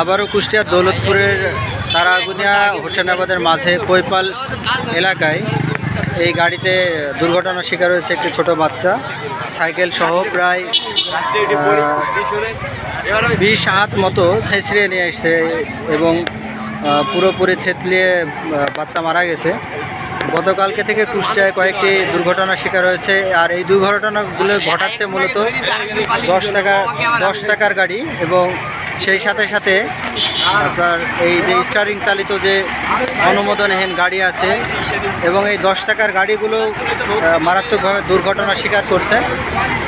আবারও কুষ্টিয়ার দৌলতপুরের তারাগুনিয়া হোসেনাবাদের মাঝে কৈপাল এলাকায় এই গাড়িতে দুর্ঘটনার শিকার হয়েছে একটি ছোট বাচ্চা। সাইকেল সহ প্রায় বিশ হাত মতো ছেঁচড়িয়ে নিয়ে এসছে এবং পুরোপুরি থেতলিয়ে বাচ্চা মারা গেছে। গতকালকে থেকে কুষ্টিয়ায় কয়েকটি দুর্ঘটনার শিকার হয়েছে আর এই দুর্ঘটনাগুলো ঘটাচ্ছে মূলত দশ টাকা, দশ টাকার গাড়ি এবং সেই সাথে সাথে আপনার এই যে স্টারিং চালিত যে অনুমোদনহীন গাড়ি আছে এবং এই দশ টাকার গাড়িগুলো মারাত্মকভাবে দুর্ঘটনার শিকার করছে।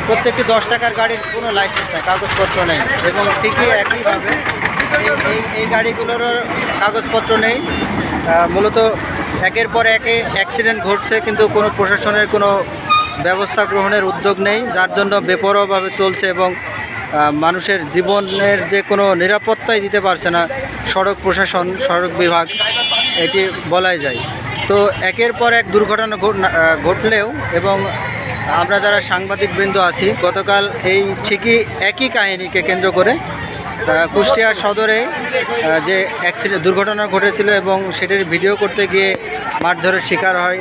প্রত্যেকটি দশ টাকার গাড়ির কোনো লাইসেন্স নেই, কাগজপত্র নেই এবং ঠিকই একইভাবে এই- এই গাড়িগুলোরও কাগজপত্র নেই। মূলত একের পর একে অ্যাক্সিডেন্ট ঘটছে কিন্তু কোনো প্রশাসনের কোনো ব্যবস্থা গ্রহণের উদ্যোগ নেই, যার জন্য বেপরোয়াভাবে চলছে এবং মানুষের জীবনের যে কোনো নিরাপত্তাই দিতে পারছে না, সড়ক প্রশাসন, সড়ক বিভাগ, এটি বলাই যায়। তো একের পর এক দুর্ঘটনা ঘট- ঘটলেও এবং আমরা যারা সাংবাদিকবৃন্দ আছি, গতকাল এই ঠিকই একই কাহিনীকে কেন্দ্র করে কুষ্টিয়া সদরে যে অ্যাক্সিডেন্ট দুর্ঘটনা ঘটেছিল এবং সেটির ভিডিও করতে গিয়ে মারধরের শিকার হয়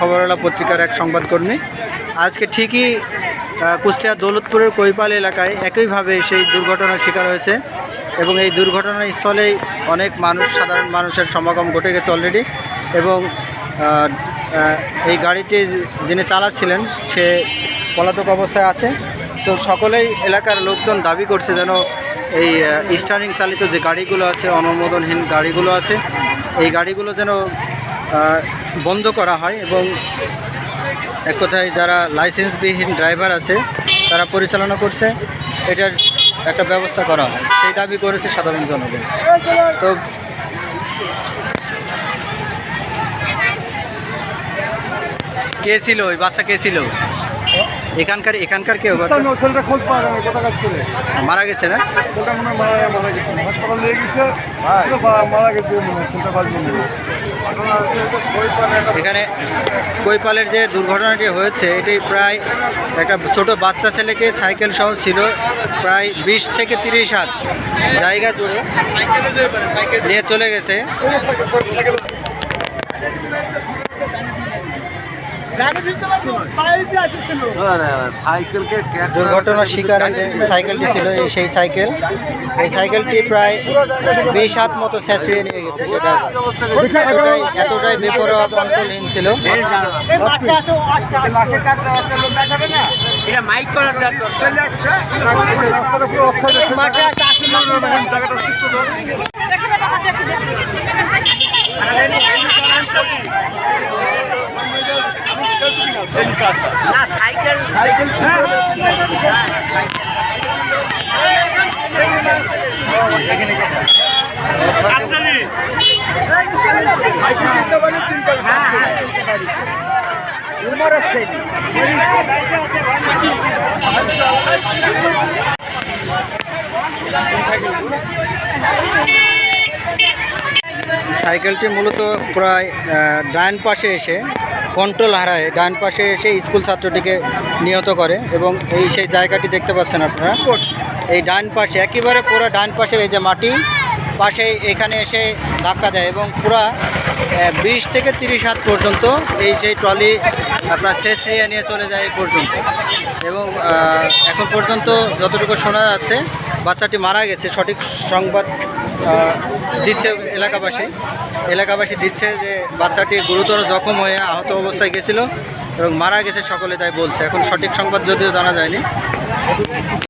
খবরওয়ালা পত্রিকার এক সংবাদকর্মী। আজকে ঠিকই কুষ্টিয়া দৌলতপুরের কৈপাল এলাকায় একইভাবে সেই দুর্ঘটনার শিকার হয়েছে এবং এই দুর্ঘটনার স্থলেই অনেক মানুষ, সাধারণ মানুষের সমাগম ঘটে গেছে অলরেডি এবং এই গাড়িটি যিনি চালাচ্ছিলেন সে পলাতক অবস্থায় আছে। তো সকলেই এলাকার লোকজন দাবি করছে যেন এই স্টারিং চালিত যে গাড়িগুলো আছে, অনুমোদনহীন গাড়িগুলো আছে, এই গাড়িগুলো যেন বন্ধ করা হয় এবং এক কথায় যারা লাইসেন্সবিহীন ড্রাইভার আছে, তারা পরিচালনা করছে, এটার একটা ব্যবস্থা করা হয়। সেই দাবি করেছে সাধারণ জনগণ। তো কে ছিল? ওই বাচ্চা কে ছিল? এখানকার এখানকার কেউ ছেলেটা খোঁজ পাওয়া যায় না কোথাকার ছেলে? মারা গেছে না? ছেলেটা মনে মারা মারা গেছে। হাসপাতাল নিয়ে গেছে মারা গেছে ছেলেটা বাঁচবে এখানে কৈপালের যে দুর্ঘটনাটি হয়েছে এটি প্রায় একটা ছোট বাচ্চা ছেলেকে সাইকেল সহ ছিল প্রায় বিশ থেকে তিরিশ হাত জায়গা জুড়ে নিয়ে চলে গেছে। দুর্ঘটনার শিকার যে সাইকেলটি ছিল সেই সাইকেল এই সাইকেলটি প্রায় বিশ হাত মতো ছেঁচড়িয়ে নিয়ে গেছে সেটা এতটাই এতটাই বেপরোয়া কন্ট্রোলহীন ছিল। মাইক না সাইকেল। সাইকেলটি মূলত প্রায় ডান পাশে এসে কন্ট্রোল হারায়। ডান পাশে এসে স্কুল ছাত্রটিকে নিহত করে এবং এই সেই জায়গাটি দেখতে পাচ্ছেন আপনারা। এই ডান পাশে একেবারে পুরো ডান পাশে এই যে মাটি পাশে এখানে এসে ধাক্কা দেয় এবং পুরা বিশ থেকে তিরিশ হাত পর্যন্ত এই সেই ট্রলি আপনার শেষ নিয়ে নিয়ে চলে যায় এই পর্যন্ত। এবং এখন পর্যন্ত যতটুকু শোনা যাচ্ছে বাচ্চাটি মারা গেছে সঠিক সংবাদ দিচ্ছে এলাকাবাসী। এলাকাবাসী দিচ্ছে যে বাচ্চাটি গুরুতর জখম হয়ে আহত অবস্থায় গেছিল এবং মারা গেছে সকলে তাই বলছে। এখন সঠিক সংবাদ যদিও জানা যায়নি।